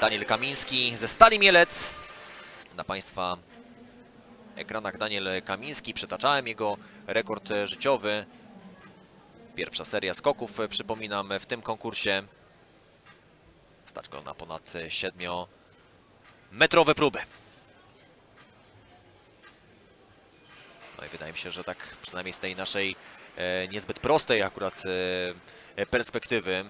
Daniel Kamiński ze Stali Mielec. Na Państwa ekranach Daniel Kamiński. Przytaczałem jego rekord życiowy. Pierwsza seria skoków, e, przypominam, w tym konkursie. Stać go na ponad 7-metrowe próby. No i wydaje mi się, że tak przynajmniej z tej naszej e, niezbyt prostej akurat e, perspektywy,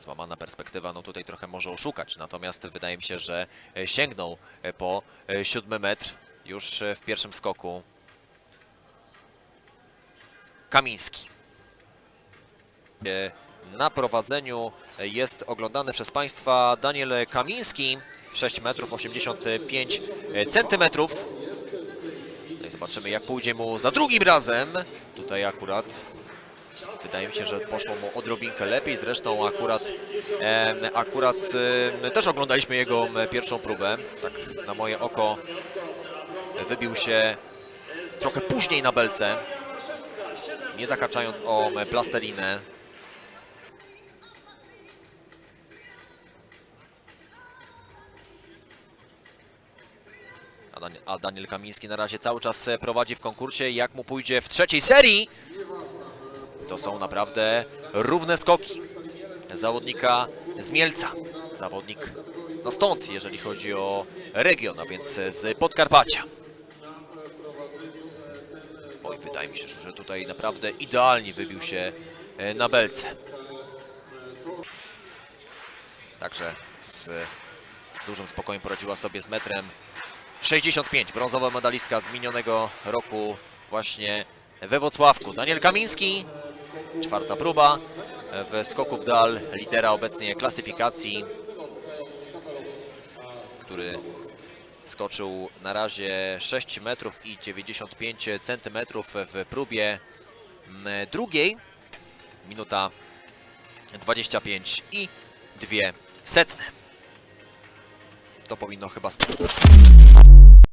złamana perspektywa, no tutaj trochę może oszukać, natomiast wydaje mi się, że e, sięgnął e, po e, siódmy metr już w pierwszym skoku. Kamiński. Na prowadzeniu jest oglądany przez Państwa Daniel Kamiński, 6 metrów 85 centymetrów. No zobaczymy, jak pójdzie mu za drugim razem. Tutaj akurat wydaje mi się, że poszło mu odrobinkę lepiej. Zresztą akurat, akurat też oglądaliśmy jego pierwszą próbę. Tak na moje oko wybił się trochę później na belce, nie zahaczając o plastelinę. A Daniel Kamiński na razie cały czas e, prowadzi w konkursie. Jak mu pójdzie w trzeciej serii? To są naprawdę równe skoki zawodnika z Mielca. Zawodnik no stąd, jeżeli chodzi o region, a więc z Podkarpacia. Oj, wydaje mi się, że tutaj naprawdę idealnie wybił się e, na belce. Także z dużym spokojem poradziła sobie z metrem 65. Brązowa medalistka z minionego roku właśnie we Wrocławku. Daniel Kamiński, czwarta próba w skoku w dal lidera obecnie klasyfikacji, który skoczył na razie 6 metrów i 95 centymetrów w próbie drugiej. Minuta 25 i dwie setne. To powinno chyba... st-